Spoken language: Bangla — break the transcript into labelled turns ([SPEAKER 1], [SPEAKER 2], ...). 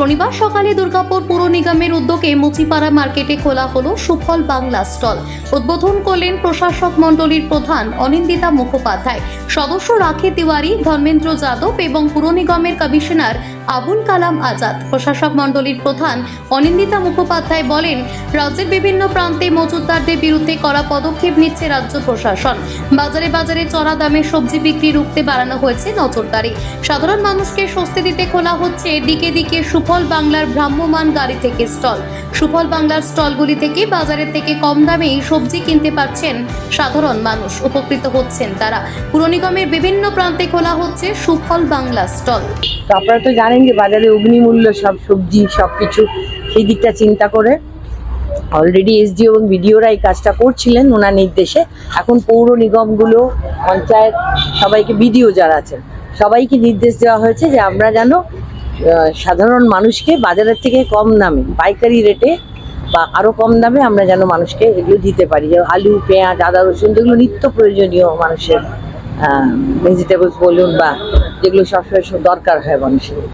[SPEAKER 1] শনিবার সকালে দুর্গাপুর পুর নিগমের উদ্যোগে মুচিপাড়া মার্কেটে খোলা হলো সুফল বাংলা স্টল। উদ্বোধন করলেন প্রশাসক মণ্ডলীর প্রধান অনিন্দিতা মুখোপাধ্যায়। সদস্য রাখি তিওয়ারি, ধর্মেন্দ্র যাদব এবং পুর নিগমের কমিশনার আবুল কালাম আজাদ। প্রশাসক মণ্ডলীর প্রধান অনিন্দিতা মুখোপাধ্যায় বলেন, রাজ্যের বিভিন্ন প্রান্তে মজুতদারদের বিরুদ্ধে করা পদক্ষেপ নিচ্ছে রাজ্য প্রশাসন। বাজারে বাজারে চড়া দামে সবজি বিক্রি রুখতে বাড়ানো হয়েছে নজরদারি। সাধারণ মানুষকে স্বস্তি দিতে খোলা হচ্ছে দিকে দিকে সুফল বাংলার ভ্রাম্যমান গাড়ি থেকে স্টল। সুফল বাংলার স্টলগুলি থেকে বাজারের থেকে কম দামেই সবজি কিনতে পারছেন সাধারণ মানুষ। উপকৃত হচ্ছেন তারা। পুর নিগমের বিভিন্ন প্রান্তে খোলা হচ্ছে সুফল বাংলা স্টল।
[SPEAKER 2] আপনারা তো জানেন যে বাজারে অগ্নিমূল্য সব সবজি সব কিছু সেই দিকটা চিন্তা করে অলরেডি এসডিও এবং বিডিওরা এই কাজটা করছিলেন, ওনার নির্দেশে। এখন পৌর নিগমগুলো, পঞ্চায়েত, সবাইকে বিডিও যারা আছেন, সবাইকে নির্দেশ দেওয়া হয়েছে যে আমরা যেন সাধারণ মানুষকে বাজারের থেকে কম দামে, পাইকারি রেটে বা আরও কম দামে আমরা যেন মানুষকে এগুলো দিতে পারি। যেমন আলু, পেঁয়াজ, আদা, রসুন, যেগুলো নিত্য প্রয়োজনীয় মানুষের ভেজিটেবলস বলুন বা যেগুলো সবসময় দরকার হয় মানুষের।